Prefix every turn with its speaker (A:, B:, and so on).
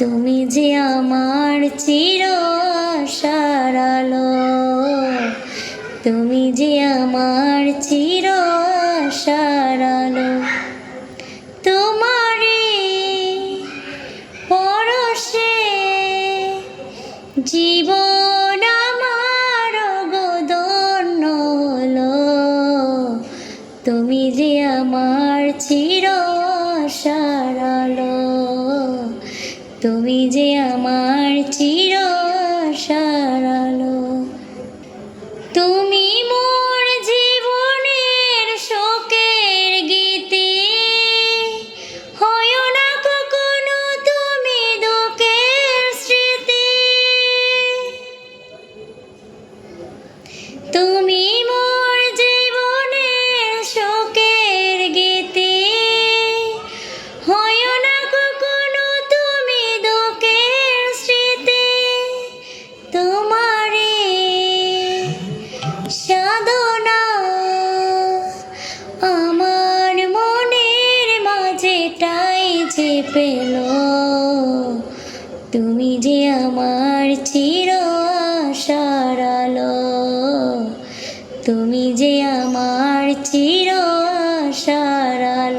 A: তুমি যে আমার চির সারালো, তুমি যে আমার চির সারালো, তোমারে পরশে জীবন আমার গোদন্য তুমি যে আমার চির সারালো। তুমি যে আমার চির সারালো। পেল। তুমি যে আমার চির সারাল তুমি যে আমার চির সারাল